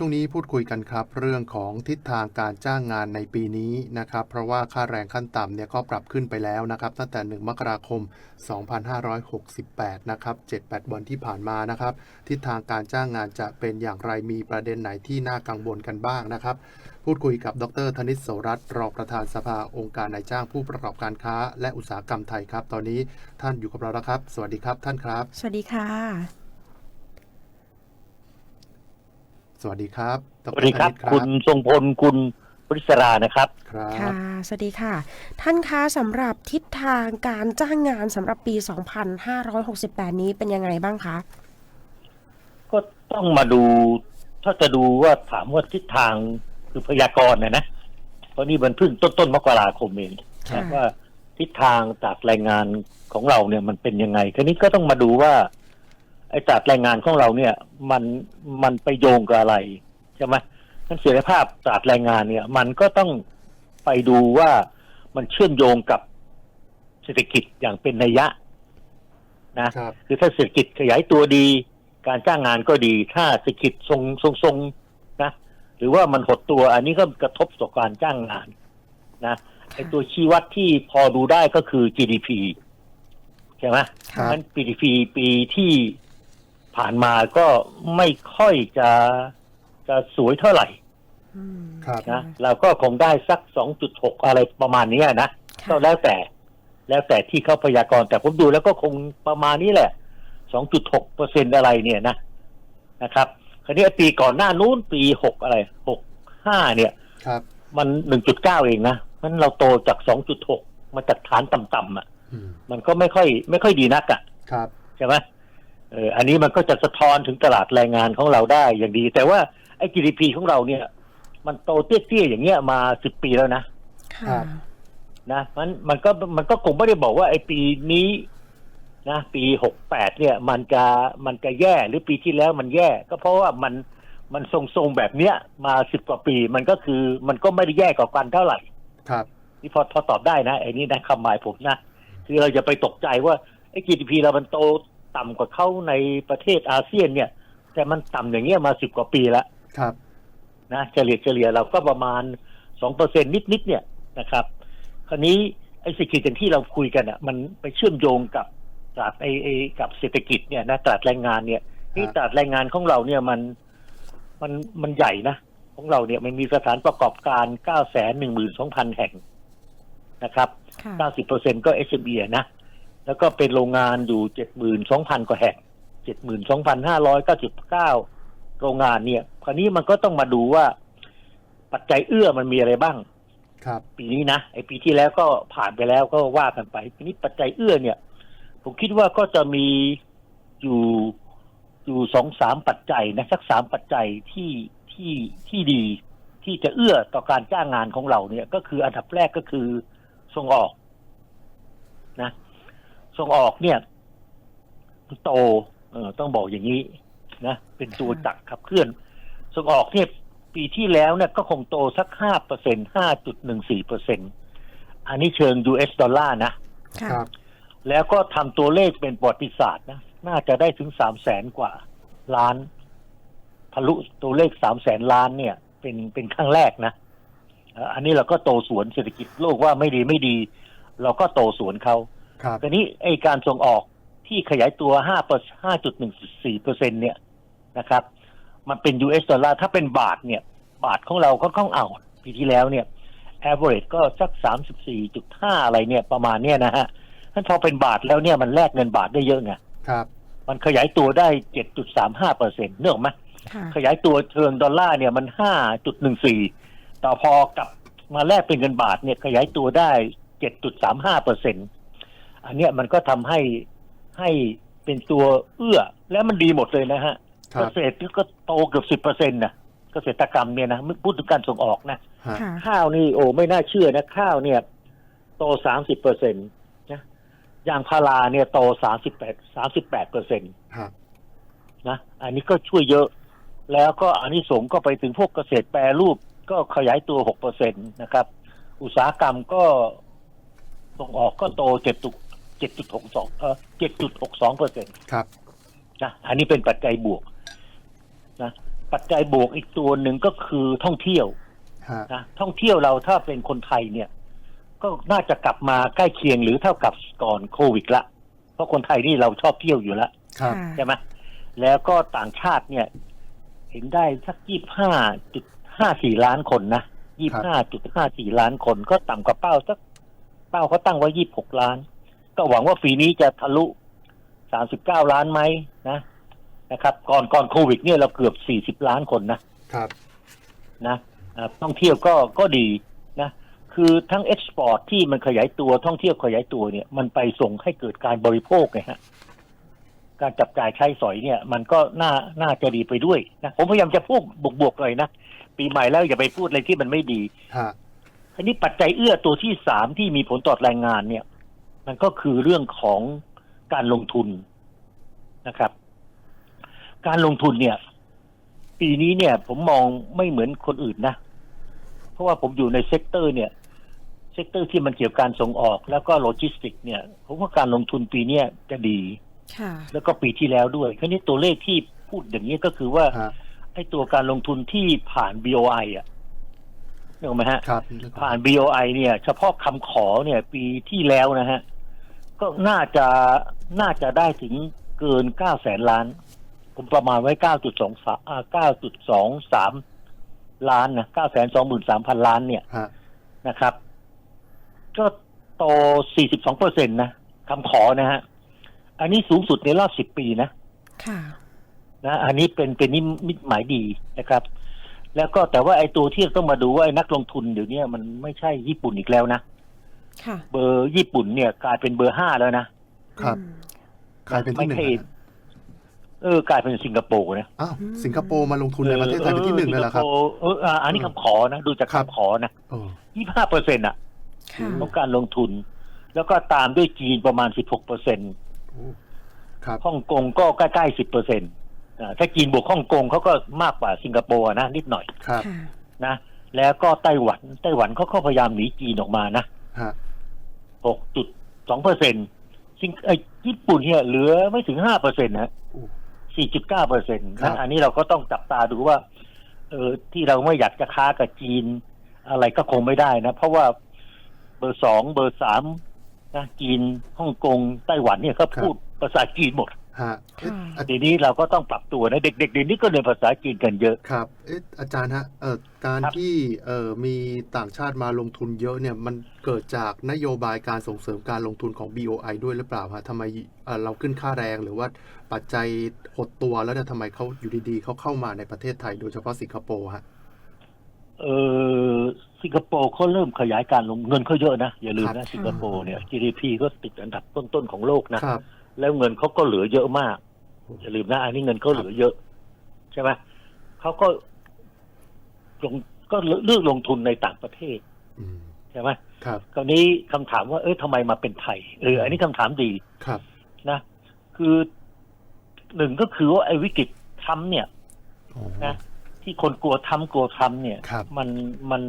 ช่วงนี้พูดคุยกันครับ เรื่องของทิศทางการจ้างงานในปีนี้นะครับ เพราะว่าค่าแรงขั้นต่ำเนี่ยก็ปรับขึ้นไปแล้วนะครับ ตั้งแต่ 1 มกราคม 2568 นะครับ 7-8 วันที่ผ่านมานะครับ ทิศทางการจ้างงานจะเป็นอย่างไรมีประเด็นไหนที่น่ากังวลกันบ้างนะครับ พูดคุยกับดรธนิตโสรัตน์รองประธานสภาองค์การนายจ้างผู้ประกอบการค้า และอุตสาหกรรมไทยครับ ตอนนี้ท่านอยู่กับเราแล้วครับ สวัสดีครับท่านครับ สวัสดีค่ะ สวัสดีครับดสวัสดีครับธนิตคุณทรงพลคุณปริศรานะครับครับค่ะ สวัสดีค่ะ ท่านคะสำหรับทิศทางการจ้างงานสำหรับปี 2568 นี้เป็นยังไงบ้างคะ ก็ต้องมาดู ถ้าจะดูว่าถามว่าทิศทางคือพยากรณ์นะนะ เพราะนี่มันเพิ่งต้นต้นๆมกราคมเองค่ะว่าทิศทางจากแรงงานของเราเนี่ยมันเป็นยังไงทีนี้ก็ต้องมาดูว่า ไอ้จากแรงงานของเราเนี่ย มันมันไปโยงกับอะไรใช่ไหมทั้นเสรีภาพจากแรงงานเนี่ย มันก็ต้องไปดูว่ามันเชื่อมโยงกับเศรษฐกิจอย่างเป็นนัยยะนะครับคือถ้าเศรษฐกิจขยายตัวดี การจ้างงานก็ดี ถ้าเศรษฐกิจทรงทรงทรงนะ หรือว่ามันหดตัว อันนี้ก็กระทบต่อการจ้างงานนะไอตัวชี้วัดที่พอดูได้ก็คือ GDP ใช่ไหมครับนั้น GDP ปีที่ ผ่านมาก็ไม่ค่อยจะจะสวยเท่าไหร่อืมครับ นะเราก็คงได้สัก 2.6 อะไรประมาณเนี้ยนะก็ค่ะแล้วแต่ แล้วแต่ที่เขาพยากรณ์แต่ผมดูแล้วก็คงประมาณนี้แหละ 2.6เปอร์เซ็นอะไรเนี่ยนะนะครับ คราวนี้ปีก่อนหน้านู้นปี 6 อะไร 65 เนี่ย ครับมัน 1.9 เองนะมันเราโตจาก 2.6 มาจากฐานต่ำๆอะ อืมมันก็ไม่ค่อย ไม่ค่อยดีนักอะ ครับ ใช่ไหม เอออันนี้มันก็จะสะท้อนถึงตลาดแรงงานของเราได้อย่างดี แต่ว่าไอ้ GDP ของเราเนี่ย มันโตเตี้ยๆอย่างเงี้ยมา10ปีแล้วนะค่ะ นะมันมันก็มันก็คงไม่ได้บอกว่าไอ้ปีนี้นะปีหกแปดเนี่ย มันจะมันจะแย่หรือปีที่แล้วมันแย่ ก็เพราะว่ามันมันทรงๆแบบเนี้ย มาสิบกว่าปี มันก็คือมันก็ไม่ได้แย่กว่ากันเท่าไหร่ ครับ นี่พอพอตอบได้นะไอ้นี่นะคำหมายผมนะคือเราจะไปตกใจว่าไอ้ GDP เรามันโต ต่ำกว่าเขาในประเทศอาเซียนเนี่ย แต่มันต่ำอย่างเงี้ยมาสิบกว่าปีแล้วครับ นะเฉลี่ยเฉลี่ยเราก็ประมาณสองเปอร์เซ็นนิดนิดๆเนี่ยนะครับ คราวนี้ไอ้เศรษฐกิจอย่างที่เราคุยกันอะ มันไปเชื่อมโยงกับตลาดไอ้ไอ้กับเศรษฐกิจเนี่ยนะตลาดแรงงานเนี่ยนี่ตลาดแรงงานของเราเนี่ยมันมันมันใหญ่นะของเราเนี่ยมันมีสถานประกอบการเก้าแสนหนึ่งหมื่นสองพันแห่งนะครับค่ะเก้าสิบเปอร์เซ็นก็ SME อะนะ แล้วก็เป็นโรงงานอยู่เจ็ดหมื่นสองพันกว่าแห่งเจ็ดหมื่นสองพันห้าร้อยเก้าสิบเก้าโรงงานเนี่ย คราวนี้มันก็ต้องมาดูว่า ปัจจัยเอื้อมันมีอะไรบ้าง ครับ ปีนี้นะไอปีที่แล้วก็ผ่านไปแล้วก็ว่ากันไปทีนี้ปัจจัยเอื้อเนี่ย ผมคิดว่าก็จะมีอยู่อยู่สองสามปัจจัยนะสักสามปัจจัยที่ที่ที่ดี ที่จะเอื้อต่อการจ้างงานของเราเนี่ย ก็คืออันดับแรกก็คือส่งออก นะ ส่งออกเนี่ยโตเออต้องบอกอย่างนี้นะเป็นตัวจักรขับเคลื่อน ส่งออกเนี่ยปีที่แล้วเนี่ยก็คงโตสักห้าเปอร์เซ็นห้าจุดหนึ่งสี่เปอร์เซ็นอันนี้เชิง US ดอลลาร์นะค่ะครับ แล้วก็ทำตัวเลขเป็นประวัติศาสตร์นะ น่าจะได้ถึงสามแสนกว่าล้าน ทะลุตัวเลขสามแสนล้านเนี่ย เป็นเป็นครั้งแรกนะเอ่ออันนี้เราก็โตสวนเศรษฐกิจโลกว่าไม่ดีไม่ดี เราก็โตสวนเขา ครับทีนี้ไอการส่งออกที่ขยายตัวห้าเปอร์ห้าจุดหนึ่งสี่เปอร์เซ็นเนี่ยนะครับ มันเป็น US ดอลลาร์ถ้าเป็นบาทเนี่ย บาทของเราก็ต้องเอาปีที่แล้วเนี่ย average ก็สักสามสิบสี่จุดห้าอะไรเนี่ยประมาณเนี่ยนะฮะท่านพอเป็นบาทแล้วเนี่ยมันแลกเงินบาทได้เยอะไงครับ มันขยายตัวได้เจ็ดจุดสามห้าเปอร์เซ็นต์เนกออกไหมค่ะขยายตัวเชิงดอลลาร์เนี่ยมันห้าจุดหนึ่งสี่ต่อพอกลับมาแลกเป็นเงินบาทเนี่ยขยายตัวได้เจ็ดจุดสามห้าเปอร์เซ็น อันเนี้ยมันก็ทำให้ให้เป็นตัวเอื้อ และมันดีหมดเลยนะฮะเกษตรก็โตเกือบสิบเปอร์เซ็นต์นะเกษตรกรรมเนี่ยนะพูดถึงการส่งออกนะข้าวนี่โอ้ไม่น่าเชื่อนะ ข้าวเนี่ย โตสามสิบเปอร์เซ็นต์นะยางพาราเนี่ยโตสามสิบแปดสามสิบแปดเปอร์เซ็นต์นะอันนี้ก็ช่วยเยอะ แล้วก็อันนี้สงก็ไปถึงพวกเกษตรแปรรูปก็ขยายตัวหกเปอร์เซ็นต์นะครับ อุตสาหกรรมก็ส่งออกก็โตเจ็ดตุ จ็ดจุดหกสองเดหกสองเปอร์เซ็นต์ครับ นะอันนี้เป็นปัจจัยบวกนะปัจจัยบวกอีกตัวหนึ่งก็คือท่องเที่ยวนะท่องเที่ยวเราถ้าเป็นคนไทยเนี่ย ก็น่าจะกลับมาใกล้เคียงหรือเท่ากับก่อนโควิดละเพราะคนไทยนี่เราชอบเที่ยวอยู่แล้ว ครับะ ใช่ไหมแล้วก็ต่างชาติเนี่ย เห็นได้สักยี่ห้าจุดห้าสี่ล้านคนนะยี่ห้าจุดห้าสี่ล้านคนก็ต่ำกว่าเป้าสักเป้าเขาตั้งไว้ยี่หกล้าน ก็หวังว่าปีนี้จะทะลุสามสิบเก้าล้านไหมนะนะครับ ก่อนก่อนโควิด เนี่ยเราเกือบสี่สิบล้านคนนะครับนะอ่าท่องเที่ยวก็ก็ดีนะคือทั้งเอ็กซ์พอร์ตที่มันขยายตัวท่องเที่ยวขยายตัวเนี่ย มันไปส่งให้เกิดการบริโภคไงฮะการจับจ่ายใช้สอยเนี่ย มันก็น่าน่าจะดีไปด้วยนะผมพยายามจะพูดบวกๆเลยนะปีใหม่แล้วอย่าไปพูดอะไรที่มันไม่ดีฮะทีนี้ปัจจัยเอื้อตัวที่สามที่มีผลต่อแรงงานเนี่ย มันก็คือเรื่องของการลงทุนนะครับ การลงทุนเนี่ย ปีนี้เนี่ย ผมมองไม่เหมือนคนอื่นนะ เพราะว่าผมอยู่ในเซกเตอร์เนี่ย เซกเตอร์ที่มันเกี่ยวกับการส่งออกแล้วก็โลจิสติกส์เนี่ยผมว่าการลงทุนปีเนี้ยจะดีค่ะแล้วก็ปีที่แล้วด้วยคราวนี้ตัวเลขที่พูดอย่างนี้ก็คือว่าฮะไอ้ตัวการลงทุนที่ผ่าน BOI อะนึกออกไหมฮะครับผ่าน BOI เนี่ย เฉพาะคำขอเนี่ย ปีที่แล้วนะฮะ ก็น่าจะน่าจะได้ถึงเกินเก้าแสนล้าน ผมประมาณไว้เก้าจุดสองสามเก้าจุดสองสามล้านนะเก้าแสนสองหมื่นสามพันล้านเนี่ยฮะนะครับ ก็โตสี่สิบสองเปอร์เซ็นตนะคำขอนะฮะ อันนี้สูงสุดในรอบสิบปีนะค่ะ นะ อันนี้เป็นเป็นนิมิตหมายดีนะครับ แล้วก็แต่ว่าไอ้ตัวที่ต้องมาดูว่าไอ้นักลงทุนเดี๋ยวนี้มันไม่ใช่ญี่ปุ่นอีกแล้วนะ ค่ะเบอร์ญี่ปุ่นเนี่ยกลายเป็นเบอร์ห้าแล้วนะครับ อืม กลายเป็นที่หนึ่งไม่ใช่นะเออกลายเป็นสิงคโปร์นะอ้าวสิงคโปร์มาลงทุนในประเทศไทยเป็นที่หนึ่งเลยเหรอครับ สิงคโปเอออ่าอันนี้คำขอนะดูจากครับ คำขอนะเออยี่ห้าเปอร์เซ็นต์อะค่ะ ของการลงทุน แล้วก็ตามด้วยจีนประมาณสิบหกเปอร์เซ็นต์โอ้ครับ ฮ่องกงก็ใกล้ๆสิบเปอร์เซ็นต์ถ้าจีนบวกฮ่องกงเขาก็มากกว่าสิงคโปร์นะนิดหน่อยครับ ค่ะ นะแล้วก็ไต้หวันไต้หวันเขาก็พยายามหนีจีนออกมานะ ฮะ หกจุดสองเปอร์เซ็นต์ซิงเอ้ยญี่ปุ่นเนี่ยเหลือไม่ถึงห้าเปอร์เซ็นต์นะโอ้สี่จุดเก้าเปอร์เซ็นต์ครันะบอันนี้เราก็ต้องจับตาดูว่าเออที่เราไม่อยากจะค้ากับจีน อะไรก็คงไม่ได้นะ เพราะว่าเบอร์สองเบอร์สามนะจีนฮ่องกงไต้หวันเนี่ยเขาพูดภาษาจีนหมด ฮะเอ๊ะค่ะอาทีนี้เราก็ต้องปรับตัวนะ เด็กๆเดี๋ยวนี้ก็เรียนภาษาจีนกันเยอะ ครับเอ๊ะอาจารย์ฮะเอ่อการครับ ที่เอ่อมีต่างชาติมาลงทุนเยอะเนี่ยมันเกิดจากนโยบายการส่งเสริมการลงทุนของ BOI ด้วยหรือเปล่าฮะทำไมเอ่อเราขึ้นค่าแรงหรือว่าปัจจัยหดตัวแล้วเนี่ยทำไมเขาอยู่ดีๆเขาเข้ามาในประเทศไทยโดยเฉพาะสิงคโปร์ฮะ เออสิงคโปร์เขาเริ่มขยายการลงเงินเขาเยอะนะ อย่าลืมครันะบสิงคโปร์เนี่ย GDP ก็ติดอันดับต้นๆของโลกนะ ครับ แล้วเงินเขาก็เหลือเยอะมากอย่าลืมนะอันนี้เงินเขาเหลือเยอะ ใช่ไหมเขาก็ลงก็เลือกลงทุนในต่างประเทศอืมใช่ไหมครับคราวนี้คำถามว่า เอ้ยทำไมมาเป็นไทยเอออันนี้คำถามดีครับนะ คือหนึ่งก็คือว่าไอ้วิกฤตทรัมป์เนี่ยอ๋อนะที่คนกลัวทำกลัวทำเนี่ยครับมันมัน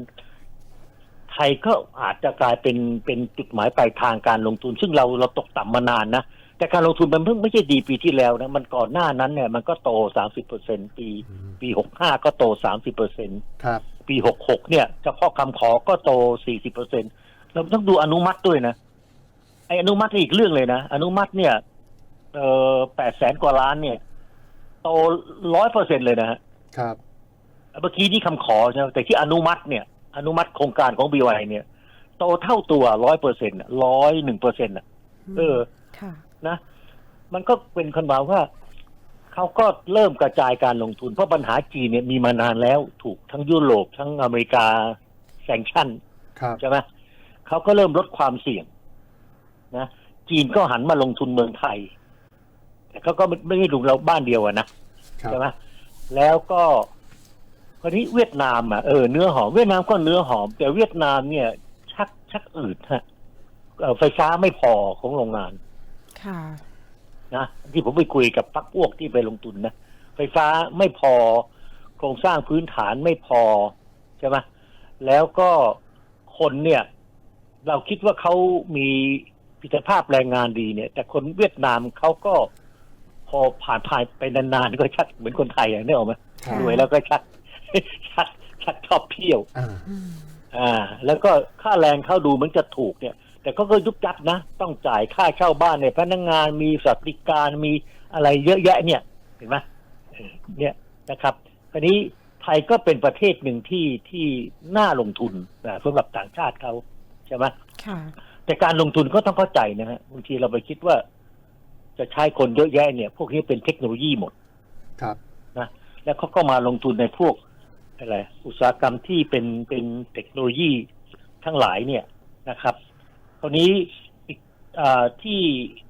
ไทยก็อาจจะกลายเป็นเป็นจุดหมายปลายทางการลงทุน ซึ่งเราเราตกต่ำมานานนะ แต่การลงทุนมันเพิ่งไม่ใช่ดีปีที่แล้วนะมันก่อนหน้านั้นเนี่ยมันก็โตสามสิบเปอร์เซ็นปีอืมปีหกห้าก็โตสามสิบเปอร์เซ็นครับปีหกหกเนี่ยเฉพาะคำขอก็โตสี่สิบเปอร์เซ็นเราต้องดูอนุมัติด้วยนะไอ้อนุมัตินี่อีกเรื่องเลยนะอนุมัติเนี่ยเออแปดแสนกว่าล้านเนี่ย โตร้อยเปอร์เซ็นเลยนะฮะครับเมื่อกี้ที่คำขอใช่ไหมแต่ที่อนุมัติเนี่ย อนุมัติโครงการของ BY เนี่ย โตเท่าตัวร้อยเปอร์เซ็นต์ร้อยหนึ่งเปอร์เซ็นต์เออค่ะ นะ มันก็เป็นคนบอกว่าเขาก็เริ่มกระจายการลงทุน เพราะปัญหาจีนเนี่ยมีมานานแล้วถูกทั้งยุโรปทั้งอเมริกาแซงชั่นครับใช่ไหมเขาก็เริ่มลดความเสี่ยงนะจีนก็หันมาลงทุนเมืองไทย แต่เขาก็ไม่ไม่ได้ลงเราบ้านเดียวอะนะครับใช่ไหมแล้วก็คราวนี้เวียดนามอะเออเนื้อหอมเวียดนามก็เนื้อหอม แต่เวียดนามเนี่ย ชักชักอืดฮะเอ่อไฟฟ้าไม่พอของโรงงาน ค่ะ นะที่ผมไปคุยกับพักพวกที่ไปลงทุนนะไฟฟ้าไม่พอ โครงสร้างพื้นฐานไม่พอใช่ไหมแล้วก็คนเนี่ย เราคิดว่าเขามีพิจภาพแรงงานดีเนี่ย แต่คนเวียดนามเขาก็พอผ่านผ่านไปนานๆก็ชักเหมือนคนไทยอะนึกออกไหมครับรวยแล้วก็ชักชักชักชอบเที่ยว อ่าอืมอ่า แล้วก็ค่าแรงเข้าดูเหมือนจะถูกเนี่ย แต่ก็ก็ยุบยับนะ ต้องจ่ายค่าเช่าบ้านเนี่ยพนักงานมีสวัสดิการมีอะไรเยอะแยะเนี่ยเห็นไหมเออเนี่ยนะครับคราวนี้ไทยก็เป็นประเทศหนึ่งที่ที่น่าลงทุนนะสำหรับต่างชาติเขาใช่ไหมค่ะแต่การลงทุนก็ต้องเข้าใจนะฮะบางทีเราไปคิดว่า จะใช้คนเยอะแยะเนี่ย พวกนี้เป็นเทคโนโลยีหมด ครับแล้วเขาก็มาลงทุนในพวกอะไรอุตสาหกรรมที่เป็นเป็นเทคโนโลยีทั้งหลายเนี่ยนะครับ คราวนี้อีกอ่าที่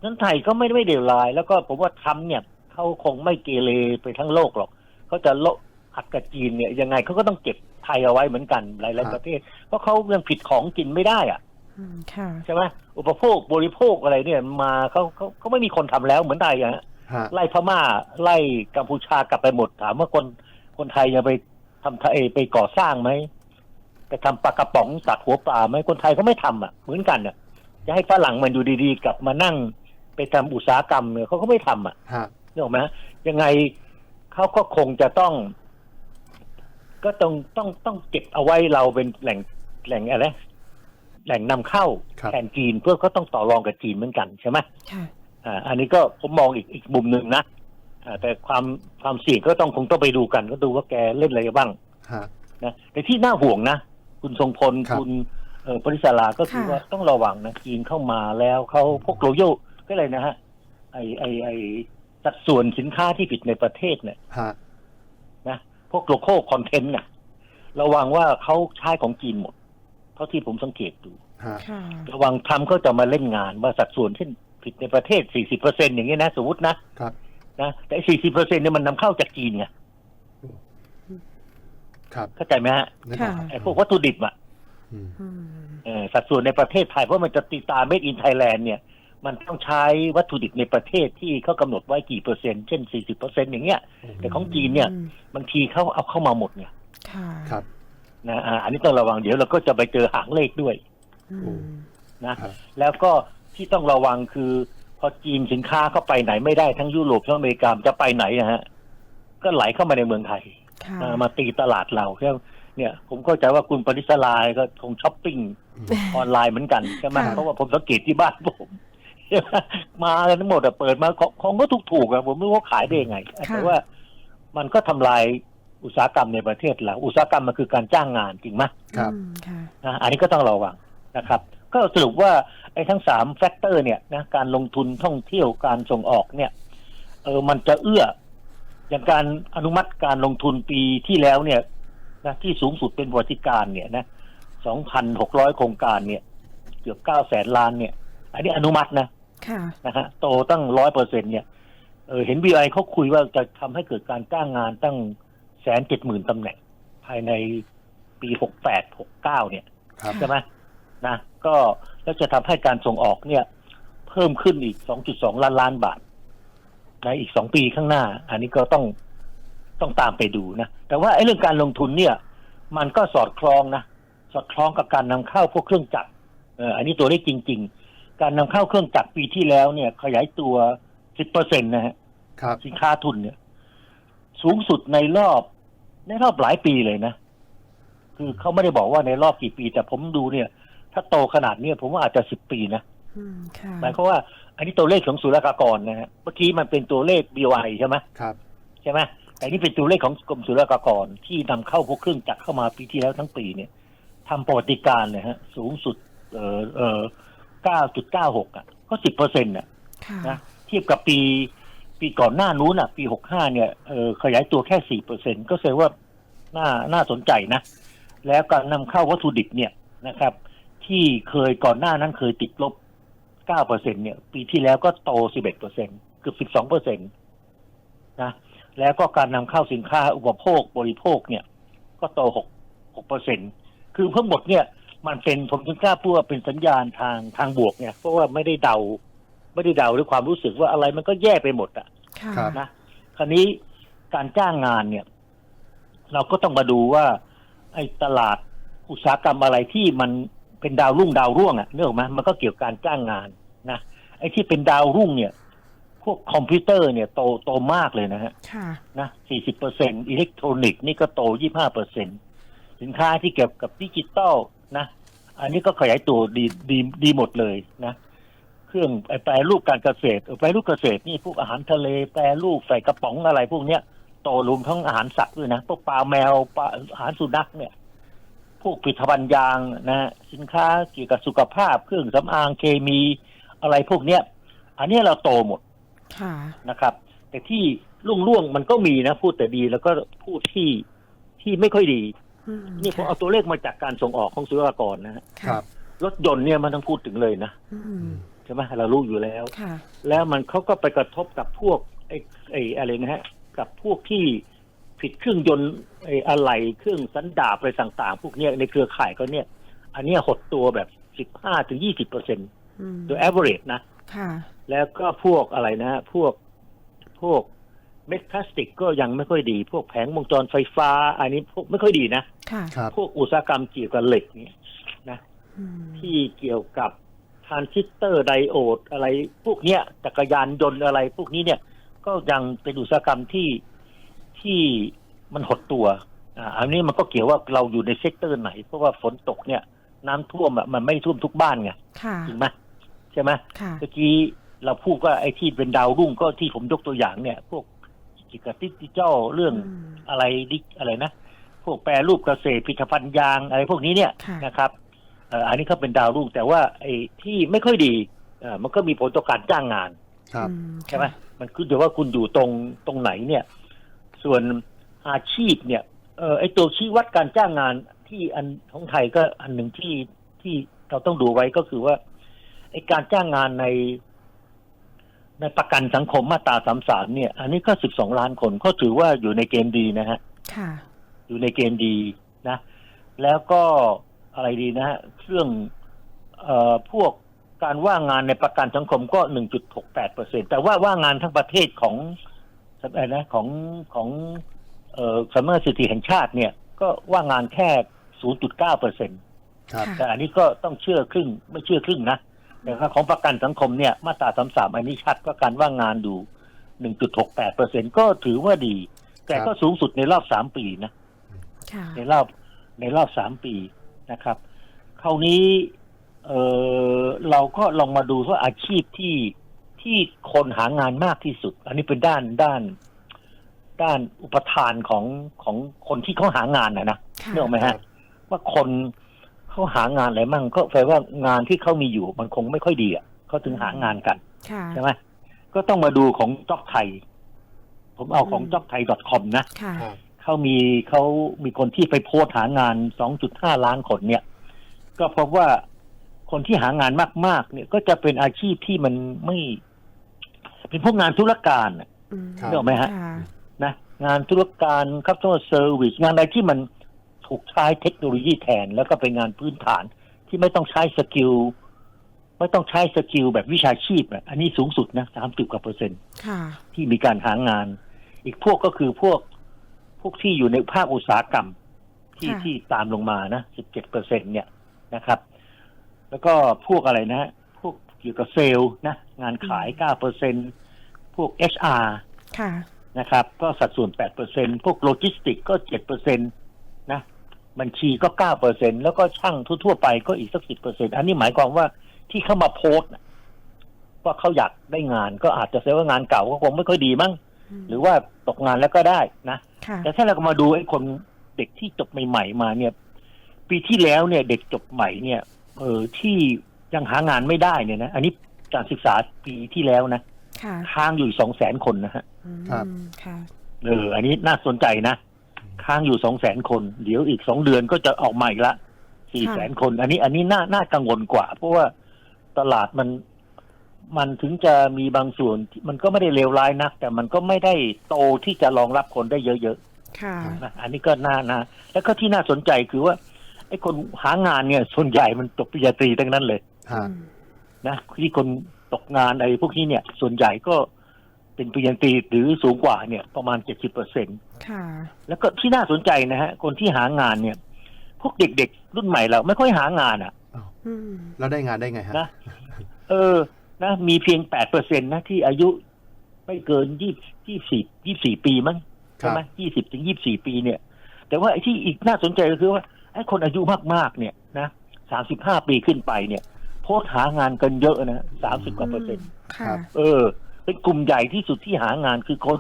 นั้นไทยก็ไม่ไม่เดวลาย แล้วก็ผมว่าทำเนี่ยเขาคงไม่เกเรไปทั้งโลกหรอกเขาจะโลหักกับจีนเนี่ยยังไงเขาก็ต้องเก็บไทยเอาไว้เหมือนกันหลายครัๆบประเทศ เพราะเขายังผิดของกินไม่ได้อะอืมค่ะใช่ไหมอุปโภคบริโภคอะไรเนี่ย มาเขาเขาเขาไม่มีคนทำแล้วเหมือนไทยอะฮะฮะไล่พม่าไล่กัมพูชากลับไปหมดถามว่าคนคนไทยยังไปทำทะเอไปก่อสร้างไหม ไปทำปลากระป๋องตัดหัวปลาไหมคนไทยก็ไม่ทำอะเหมือนกันอะจะให้ฝรั่งมันอยู่ดีๆกลับมานั่ง ไปทำอุตสาหกรรมเนี่ยเขาก็ไม่ทำอะฮะนึกออกไหมยังไงเขาก็คงจะต้อง ก็ต้องต้องต้องเก็บเอาไว้เราเป็นแหล่งแหล่งอะไรแหล่งนำเข้าครับแทนจีนเพื่อก็ต้องต่อรองกับจีนเหมือนกันใช่ไหมค่ะอ่าอันนี้ก็ผมมองอีกอีกมุมหนึ่งนะอ่าแต่ความความเสี่ยงก็ต้องคงต้องไปดูกัน ก็ดูว่าแกเล่นอะไรบ้างฮะนะแต่ที่น่าห่วงนะ คุณทรงพลครับ คุณเอ่อปริศราก็คือค่ะ ว่าต้องระวังนะจีนเข้ามาแล้วเขาพวกโรโยก็เลยนะฮะไอไอไอสัดส่วนสินค้าที่ผิดในประเทศเนี่ยฮะนะพวกโลโก้คอนเทนต์น่ะระวังว่าเขาใช้ของจีนหมด เท่าที่ผมสังเกตดู ฮะค่ะ ระวังทำก็จะมาเล่นงานว่าสัดส่วนที่ผิดในประเทศ 40เปอร์เซ็นอย่างเงี้ยนะ สมมตินะครับ นะแต่ 40เปอร์เซ็นเนี่ยมันนำเข้าจากจีนไง ครับเข้าใจไหมฮะนึกออกค่ะไอ้พวกวัตถุดิบอะอืมอืมเออสัดส่วนในประเทศไทยเพราะมันจะตีตา Made in Thailand เนี่ย มันต้องใช้วัตถุดิบในประเทศที่เขากำหนดไว้กี่เปอร์เซ็นต์เช่น 40เปอร์เซ็นอย่างเงี้ย แต่ของจีนเนี่ยอืมบางทีเขาเอาเข้ามาหมดเนี่ยค่ะครับ นะอ่าอันนี้ต้องระวังเดี๋ยวเราก็จะไปเจอหางเลขด้วย อืม นะ ครับ แล้วก็ที่ต้องระวังคือ พอจีนสินค้าเข้าไปไหนไม่ได้ทั้งยุโรปทั้งอเมริกาจะไปไหนนะฮะ ก็ไหลเข้ามาในเมืองไทยค่ะอ่า มาตีตลาดเราแค่เนี่ยผมเข้าใจว่าคุณปริศลายก็คงช้อปปิ้งอืมออนไลน์เหมือนกันใช่ไหมค่ะเพราะว่าผมสังเกตที่บ้านผมใช่ไหมมากันทั้งหมดอะเปิดมาของของก็ถูกๆอะผมไม่รู้ว่าขายได้ยังไงแต่ว่ามันก็ทำลายอุตสาหกรรมในประเทศเราอุตสาหกรรมมันคือการจ้างงานจริงไหมครับอืมค่ะนะอันนี้ก็ต้องระวังนะครับ ก็สรุปว่าไอ้ทั้งสามแฟกเตอร์เนี่ยนะการลงทุนท่องเที่ยวการส่งออกเนี่ยเออมันจะเอื้อ อย่างการอนุมัติการลงทุนปีที่แล้วเนี่ยนะที่สูงสุดเป็นบริการเนี่ยนะสองพันหกร้อยโครงการเนี่ย เกือบเก้าแสนล้านเนี่ย อันนี้อนุมัตินะค่ะนะฮะโตตั้งร้อยเปอร์เซ็นเนี่ยเออเห็นบีไอเขาคุยว่าจะทำให้เกิดการจ้างงานตั้งแสนเจ็ดหมื่นตำแหน่ง ภายในปีหกแปดหกเก้าเนี่ยครับใช่ไหมนะ ก็แล้วจะทำให้การส่งออกเนี่ย เพิ่มขึ้นอีก2.2ล้านล้านบาท ในอีกสองปีข้างหน้า อันนี้ก็ต้องต้องตามไปดูนะ แต่ว่าไอ้เรื่องการลงทุนเนี่ย มันก็สอดคล้องนะ สอดคล้องกับการนำเข้าพวกเครื่องจักรเอออันนี้ตัวเลขจริง ๆ การนำเข้าเครื่องจักรปีที่แล้วเนี่ย ขยายตัว10%นะฮะครับสินค้าทุนเนี่ย สูงสุดในรอบ ในรอบหลายปีเลยนะ คือเขาไม่ได้บอกว่าในรอบกี่ปี แต่ผมดูเนี่ย ถ้าโตขนาดเนี้ยผมว่าอาจจะสิบปีนะอืมค่ะหมายความว่า อันนี้ตัวเลขของศุลกากรนะฮะเมื่อกี้มันเป็นตัวเลข BOI ใช่ไหมครับ ใช่ไหมแต่นี่เป็นตัวเลขของกรมศุลกากรที่นำเข้าพวกเครื่องจักรเข้ามาปีที่แล้วทั้งปีเนี่ยทำประวัติการเลยฮะ สูงสุด เออเออเก้าจุดเก้าหกอะ ก็สิบเปอร์เซ็นต์อะค่ะนะเทียบกับปี ปีก่อนหน้านู้นอะ ปีหกห้าเนี่ยเออขยายตัวแค่สี่เปอร์เซ็นก็แสดงว่าน่าน่าสนใจนะ แล้วการนำเข้าวัตถุดิบเนี่ยนะครับ ที่เคยก่อนหน้านั้นเคยติดลบ เก้าเปอร์เซ็นเนี่ย ปีที่แล้วก็โตสิบเอ็ดเปอร์เซ็นเกือบสิบสองเปอร์เซ็นตนะแล้วก็การนำเข้าสินค้าอุปโภคบริโภคเนี่ย ก็โตหกหกเปอร์เซ็นคือทั้งหมดเนี่ย มันเป็นผมถึงกล้าพูดว่าเป็นสัญญาณทางทางบวกเนี่ย เพราะว่าไม่ได้เดา ไม่ได้เดาด้วยความรู้สึกว่าอะไรมันก็แย่ไปหมดอะค่ะครับนะคราวนี้การจ้างงานเนี่ย เราก็ต้องมาดูว่า ไอ้ตลาดอุตสาหกรรมอะไรที่มัน เป็นดาวรุ่งดาวร่วงอะ่ะเนกออกไหมมันก็เกี่ยวกับการจ้างงานนะไอ้ที่เป็นดาวรุ่งเนี่ย พวกคอมพิวเตอร์เนี่ยโตโตมากเลยนะฮะค่ะนะ40เปอร์เซ็นอิเล็กทรอนิกส์นี่ก็โต25เปอร์เซ็นสินค้าที่เกี่ยวกับดิจิตอลนะ อันนี้ก็ขยายตัวดีดีดีหมดเลยนะ เครื่องแปรรูปการเกษตรเออแปรรูปเกษตรนี่พวกอาหารทะเลแปรรูปใส่กระป๋องอะไรพวกเนี้ยโตรวมทั้งอาหารสัตว์ด้วยนะพวกปลาแมวปลาอาหารสุนัขเนี่ย พวกผลิตภัณฑ์ยางนะสินค้าเกี่ยวกับสุขภาพเครื่องสำอางเคมีอะไรพวกเนี้ย อันเนี้ยเราโตหมดค่ะนะครับ แต่ที่ล่วงล่วงๆมันก็มีนะ พูดแต่ดีแล้วก็พูดที่ที่ไม่ค่อยดีอืมนี่ผมเอาตัวเลขมาจากการส่งออกของสุรากรนะฮะครัค่ะบรถยนต์เนี่ยมันต้องพูดถึงเลยนะอืมใช่ไหมเรารู้อยู่แล้วค่ะแล้วมันเขาก็ไปกระทบกับพวกไอ้ไอ้อะไรนะฮะ กับพวกที่ ผิดเครื่องยนต์ไอ้อะไรเครื่องสันดาปอะไรต่าง ๆ พวกเนี้ยในเครือข่ายก็เนี่ย อันเนี้ยหดตัวแบบสิบห้าถึงยี่สิบเปอร์เซ็นต์อืมโดย average นะค่ะแล้วก็พวกอะไรนะฮะพวกพวกเม็ดพลาสติกก็ยังไม่ค่อยดี พวกแผงวงจรไฟฟ้า อันนี้พวกไม่ค่อยดีนะค่ะครับพวกอุตสาหกรรมเกี่ยวกับเหล็กเนี่ยอืมที่เกี่ยวกับทรานซิสเตอร์ไดโอดอะไร พวกเนี้ยจักรยานยนต์อะไร พวกนี้เนี่ย ก็ยังเป็นอุตสาหกรรมที่ ที่มันหดตัวอ่าอันนี้มันก็เกี่ยวว่าเราอยู่ในเซกเตอร์ไหน เพราะว่าฝนตกเนี่ย น้ำท่วมอะมันไม่ท่วมทุกบ้านไงค่ะจริงไหมใช่ไหมค่ะเมื่อกี้เราพูดว่าไอ้ที่เป็นดาวรุ่งก็ที่ผมยกตัวอย่างเนี่ย พวกเกี่ยวกับดิจิทัลเรื่องอืมอะไรดิอะไรนะพวกแปรรูปเกษตรผลิตภัณฑ์ยางอะไรพวกนี้เนี่ยค่ะนะครับเอ่ออันนี้ก็เป็นดาวรุ่งแต่ว่าไอ้ที่ไม่ค่อยดีเอ่อมันก็มีผลต่อการจ้างงานครับอืใช่ไหมมันขึ้นอยู่ว่าคุณอยู่ตรงตรงไหนเนี่ย ส่วนอาชีพเนี่ยเออไอ้ตัวชี้วัดการจ้างงานที่อันของไทยก็อันหนึ่งที่ที่เราต้องดูไว้ก็คือว่าไอ้การจ้างงานใน ในประกันสังคมมาตราสามสามเนี่ย อันนี้ก็สิบสองล้านคนก็ถือว่าอยู่ในเกณฑ์ดีนะฮะค่ะอยู่ในเกณฑ์ดีนะ แล้วก็อะไรดีนะฮะเครื่องเอ่อพวกการว่างงานในประกันสังคมก็หนึ่งจุดหกแปดเปอร์เซ็นแต่ว่าว่างงานทั้งประเทศของอะไร นะของของเอ่อสำนักงานสถิติแห่งชาติเนี่ย ก็ว่างงานแค่ศูนย์จุดเก้าเปอร์เซ็นครับค่ะแต่อันนี้ก็ต้องเชื่อครึ่งไม่เชื่อครึ่งนะแต่ถ้าของประกันสังคมเนี่ยมาตราสามสามอันนี้ชัดว่าการว่างงานดูหนึ่งจุดหกแปดเปอร์เซ็นก็ถือว่าดี แต่ก็สูงสุดในรอบสามปีนะค่ะในรอบในรอบสามปีนะครับ คราวนี้เออเราก็ลองมาดูว่าอาชีพที่ ที่คนหางานมากที่สุด อันนี้เป็นด้านด้าน ด้านอุปทานของของคนที่เขาหางานนะนะค่ะเนื่องไหมฮะ ว่าคนเขาหางานอะไรมั่ง ก็แปลว่างานที่เขามีอยู่ มันคงไม่ค่อยดีอะเขาถึงหางานกันค่ะใช่ไหมก็ต้องมาดูของจ็อบไทย ผมเอาของอืมจ็อบไทย .com นะค่ะครับเขามีเขามีคนที่ไปโพสต์หางาน 2.5 ล้านคนเนี่ย ก็พบว่าคนที่หางานมาก ๆ เนี่ยก็จะเป็นอาชีพที่มันไม่ เป็นพวกงานธุรการน่ะอืมครับนึกออกไหมฮะ ค่ะนะงานธุรการ customer service งานอะไรที่มันถูกใช้เทคโนโลยีแทน แล้วก็เป็นงานพื้นฐานที่ไม่ต้องใช้สกิลไม่ต้องใช้สกิลแบบวิชาชีพอะอันนี้สูงสุดนะสามสิบกว่าเปอร์เซ็นต์ค่ะ ที่มีการหางาน อีกพวกก็คือพวกพวกที่อยู่ในภาคอุตสาหกรรม ที่ค่ะ ที่ตามลงมานะสิบเจ็ดเปอร์เซ็นเนี่ยนะครับ แล้วก็พวกอะไรนะพวก เกี่ยวกับเซลล์นะงานขายเก้าเปอร์เซ็นพวก HR ค่ะนะครับ ก็สัดส่วนแปดเปอร์เซ็นพวกโลจิสติกก็เจ็ดเปอร์เซ็นนะบัญชีก็เก้าเปอร์เซ็นแล้วก็ช่างทั่วๆไปก็อีกสักสิบเปอร์เซ็นอันนี้หมายความว่าที่เข้ามาโพสต์น่ะว่าเขาอยากได้งานก็อาจจะแสดงว่างานเก่าก็คงไม่ค่อยดีมั้งหรือว่าตกงานแล้วก็ได้นะค่ะแต่ถ้าเราก็มาดูไอ้คนเด็กที่จบใหม่ ๆ มาเนี่ย ปีที่แล้วเนี่ย เด็กจบใหม่เนี่ยเออที่ ยังหางานไม่ได้เนี่ยนะอันนี้การศึกษาปีที่แล้วนะค่ะค้างอยู่สองแสนคนนะฮะอืมครับ ค่ะ เอออันนี้น่าสนใจนะค้างอยู่สองแสนคน เดี๋ยวอีกสองเดือนก็จะออกมาอีกละสี่แสนคน อันนี้อันนี้น่าน่ากังวลกว่า เพราะว่าตลาดมัน มันถึงจะมีบางส่วนที่มันก็ไม่ได้เลวร้ายนัก แต่มันก็ไม่ได้โตที่จะรองรับคนได้เยอะค่ะ ๆนะอันนี้ก็น่านะแล้วก็ที่น่าสนใจคือว่าไอ้คนหางานเนี่ยส่วนใหญ่มันจบปริญญาตรีทั้งนั้นเลยฮะ นะที่คนตกงานไอ้พวกนี้เนี่ย ส่วนใหญ่ก็เป็นปริญญาตรีหรือสูงกว่าเนี่ย ประมาณเจ็ดสิบเปอร์เซ็นตค่ะแล้วก็ที่น่าสนใจนะฮะ คนที่หางานเนี่ย พวกเด็กๆ รุ่นใหม่เราไม่ค่อยหางานอะอืมแล้วได้งานได้ไงฮะนะเออ นะ มีเพียงแปดเปอร์เซ็นนะที่อายุไม่เกินยี่ยี่สิบยี่สี่ปีมั้งครัใช่บไหมยี่สิบถึงยี่สี่ปีเนี่ย แต่ว่าไอ้ที่อีกน่าสนใจก็คือว่าไอ้คนอายุมากๆเนี่ยนะสามสิบห้าปีขึ้นไปเนี่ยโพสต์หางานกันเยอะนะสามสิบกว่าเปอร์เซ็นต์ค่ะ เออ เป็นกลุ่มใหญ่ที่สุดที่หางานคือคน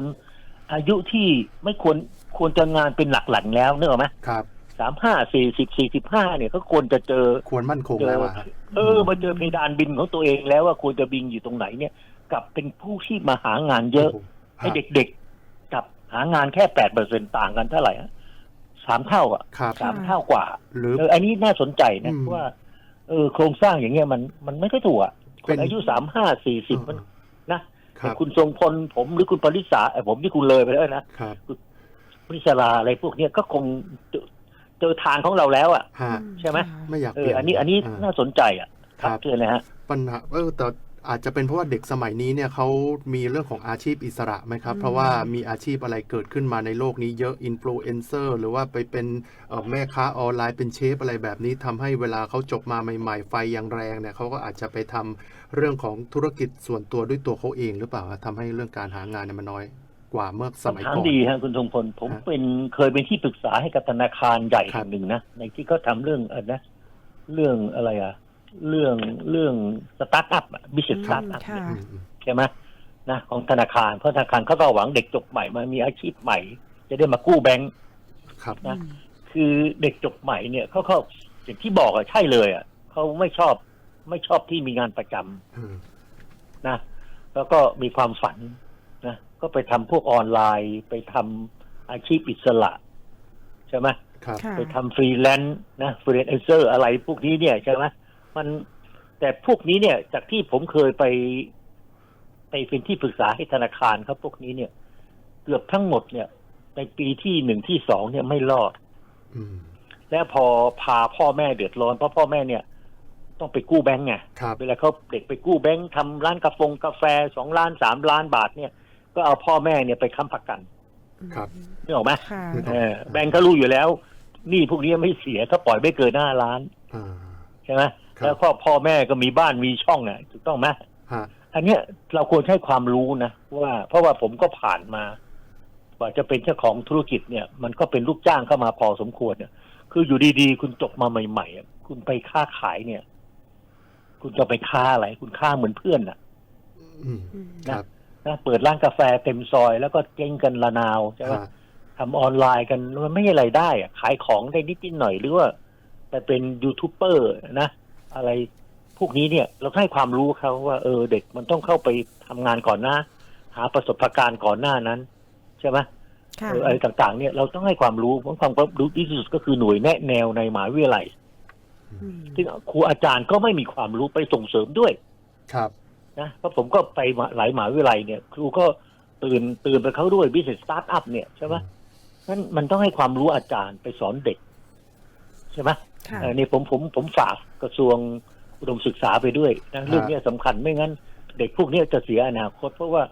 อายุที่ไม่ควรควรจะงานเป็นหลักหลังแล้วเนกอะไหมครับสามห้าสี่สิบสี่สิบห้าเนี่ยก็ควรจะเจอควรมั่นคงเจแล้วออะฮะเออมาเจอเพดานบินของตัวเองแล้วว่าควรจะบินอยู่ตรงไหนเนี่ยกลับเป็นผู้ที่มาหางานเยอะโโหไอ้เด็กๆกับหางานแค่แปดเปอร์เซ็นต่างกันเท่าไหร่ฮะสามเท่าอะครับสามเท่ากว่าหรือเอออันนี้น่าสนใจนะอืมว่า เออโครงสร้างอย่างเงี้ยมันมันไม่ค่อยถูกอะคเป็นนอายุสามห้าสี่สิบมันนะครัแต่บคุณทรงพลผมหรือคุณปริษาไอ้ผมที่คุณเลยไปแล้วนะครับปริศราอะไรพวกเนี้ยก็คงเจอเจอทางของเราแล้วอะฮะใช่ไหมไม่อยากเอเปลี่อยนอันนี้อันนี้าน่าสนใจอะครับเชิญเลยฮะปัญหาเออแต่ อาจจะเป็นเพราะว่าเด็กสมัยนี้เนี่ยเขามีเรื่องของอาชีพอิสระไหมครับอืมเพราะว่ามีอาชีพอะไรเกิดขึ้นมาในโลกนี้เยอะอินฟลูเอนเซอร์หรือว่าไปเป็นเอ่อแม่ค้าออนไลน์เป็นเชฟอะไรแบบนี้ทำให้เวลาเขาจบมาใหม่ ๆ ไฟยังแรงเนี่ยเขาก็อาจจะไปทำเรื่องของธุรกิจส่วนตัวด้วยตัวเขาเองหรือเปล่าฮะทำให้เรื่องการหางานเนี่ยมันน้อยกว่าเมื่อสมัยคำถามก่อนดีฮะคุณทรงพลผมฮะเป็นเคยเป็นที่ปรึกษาให้กับธนาคารใหญ่ครัแห่บงหนึ่งนะในที่เขาทำเรื่องเออนะเรื่องอะไรอะ เรื่องเรื่องสตาร์ทอัพบิสเนสสตาร์ทอัพค่ะอืมอืมใช่ไหมนะของธนาคารเพราะธนาคารเขาก็หวังเด็กจบใหม่มามีอาชีพใหม่ จะได้มากู้แบงก์ครับ นะ คือเด็กจบใหม่เนี่ยเขาเขาอย่างที่บอกอะใช่เลยอะเขาไม่ชอบไม่ชอบที่มีงานประจำอืม นะ แล้วก็มีความฝันนะก็ไปทำพวกออนไลน์ไปทำอาชีพอิสระใช่ไหม ครับ ค่ะ ไปทำฟรีแลนซ์นะฟรีแลนเซอร์อะไรพวกนี้เนี่ยใช่ไหม มันแต่พวกนี้เนี่ย จากที่ผมเคยไปไปเป็นที่ปรึกษาให้ธนาคารครับ พวกนี้เนี่ย เกือบทั้งหมดเนี่ย ในปีที่หนึ่งที่สองเนี่ยไม่รอดอืมและพอพาพ่อแม่เดือดร้อนเพราะพ่อแม่เนี่ย ต้องไปกู้แบงก์ไงครับเวลาเขาเด็กไปกู้แบงค์ทำร้านกาแฟกาแฟสองล้านสามล้านบาทเนี่ย ก็เอาพ่อแม่เนี่ยไปค้ำประกัน ครับนึกออกไหมค่ะนึกเออแบงค์ก็รู้อยู่แล้วหนี่พวกนี้ไม่เสียถ้าปล่อยไม่เกินห้าล้านอ่าใช่ไหมครับ แล้วก็พ่อแม่ก็มีบ้านมีช่องอะถูกต้องไหมฮะอันเนี้ยเราควรใช้ความรู้นะว่า เพราะว่าผมก็ผ่านมากว่าจะเป็นเจ้าของธุรกิจเนี่ย มันก็เป็นลูกจ้างเข้ามาพอสมควรเนี่ย คืออยู่ดีๆ คุณจบมาใหม่ๆอะคุณไปค้าขายเนี่ย คุณจะไปค้าอะไร คุณค้าเหมือนเพื่อนอะอืมครับนะเปิดร้านกาแฟเต็มซอย แล้วก็เจ๊งกันละนาวใช่ไหมฮะทำออนไลน์กันมันไม่ใช่ไรายได้อะขายของได้นิดนิดหน่อยหรือว่าไปเป็นยูทูบเบอร์นะ อะไรพวกนี้เนี่ยเราให้ความรู้เขาว่า เออเด็กมันต้องเข้าไปทำงานก่อนหน้าหาประสบการณ์ก่อนหน้านั้น ใช่ไหมค่ะเอออะไรต่างๆ เนี่ยเราต้องให้ความรู้เพราะความรู้ที่สุดก็คือหน่วยแนะแนวในมหาวิทยาลัยอืมซึ่งครูอาจารย์ก็ไม่มีความรู้ไปส่งเสริมด้วย ครับนะเพราะผมก็ไปมาหลายมหาวิทยาลัยเนี่ย ครูก็ตื่นตื่นไปเขาด้วย business startup เนี่ยใช่ไหมนั้นมันต้องให้ความรู้อาจารย์ไปสอนเด็ก ใช่ไหมค่ะเออนี่ผมผมผมฝากกระทรวงอุดมศึกษาไปด้วยนะเรื่องเนี้ยสำคัญไม่งั้น เด็กพวกเนี้ยจะเสียอนาคตเพราะว่า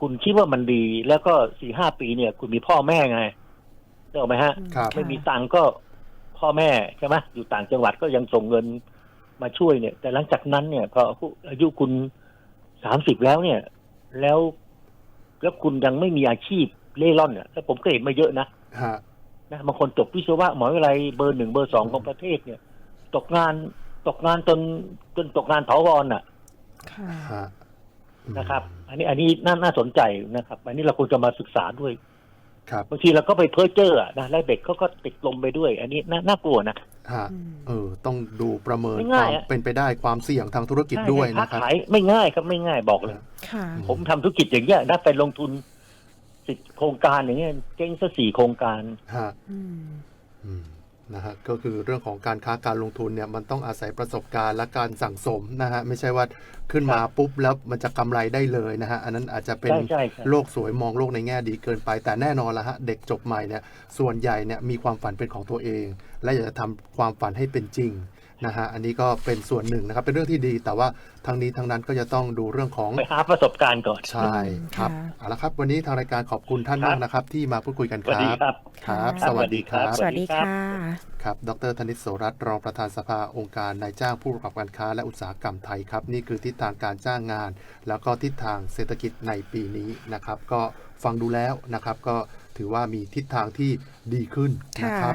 คุณคิดว่ามันดีแล้วก็สี่ห้าปีเนี่ย คุณมีพ่อแม่ไงได้ไหมฮะครับไม่มีตังค์ก็พ่อแม่ใช่ไหมอยู่ต่างจังหวัดก็ยังส่งเงินมาช่วยเนี่ย แต่หลังจากนั้นเนี่ยพออายุคุณสามสิบแล้วเนี่ย แล้วแล้วคุณยังไม่มีอาชีพเล่ร่อนเนี่ยแล้วผมก็เห็นมาเยอะนะฮะ นะบางคนจบวิศวะหมหาวิทยาลัยเบอร์หนึ่งเบอร์สองของประเทศเนี่ย ตกงานตกงานจนจนตกงานเถาวรน่ะค่ะฮะนะครับ อันนี้อันนี้น่าน่าสนใจนะครับ อันนี้เราควรจะมาศึกษาด้วย ครับบางทีเราก็ไปเพ้อเจ้ออะนะแล้วเด็กเขาก็ติดลมไปด้วย อันนี้น่าน่ากลัวนะฮะอืมเออ ต้องดูประเมินไม่คง่าวยามอะเป็นไปได้ความเสี่ยงทางธุรกิจใช่ด้วยค้านะครับขายไม่ง่ายครับไม่ง่ายบอกเลยค่ะผมทำธุรกิจอย่างเงี้ยนะไปลงทุน สิบโครงการอย่างเงี้ยเจ๊งซะสี่โครงการฮะอืม อืมนะฮะก็คือเรื่องของการค้าการลงทุนเนี่ยมันต้องอาศัยประสบการณ์และการสั่งสมนะฮะไม่ใช่ว่าขึ้นมาปุ๊บแล้วมันจะกำไรได้เลยนะฮะอันนั้นอาจจะเป็น ใช่ใช่ใช่โลกสวยมองโลกในแง่ดีเกินไป แต่แน่นอนละฮะเด็กจบใหม่เนี่ยส่วนใหญ่เนี่ยมีความฝันเป็นของตัวเอง และอยากจะทำความฝันให้เป็นจริง นะฮะอันนี้ก็เป็นส่วนหนึ่งนะครับ เป็นเรื่องที่ดี แต่ว่าทั้งนี้ทั้งนั้นก็จะต้องดูเรื่องของไปหาประสบการณ์ก่อนใช่ครับค่ะเอาละครับ วันนี้ทางรายการขอบคุณท่านครับมากนะครับ ที่มาพูดคุยกันสควัสรัดีบครับ ครับค่ะสวัสดีครับ สวัสดีค่ะครับ ดรธนิตโสรัตน์รองประธานสภาองค์การนายจ้างผู้ประกอบการค้าและอุตสาหกรรมไทยครับ นี่คือทิศทางการจ้างงาน แล้วก็ทิศทางเศรษฐกิจในปีนี้นะครับ ก็ฟังดูแล้วนะครับ ก็ถือว่ามีทิศทางที่ดีขึ้นนะครับ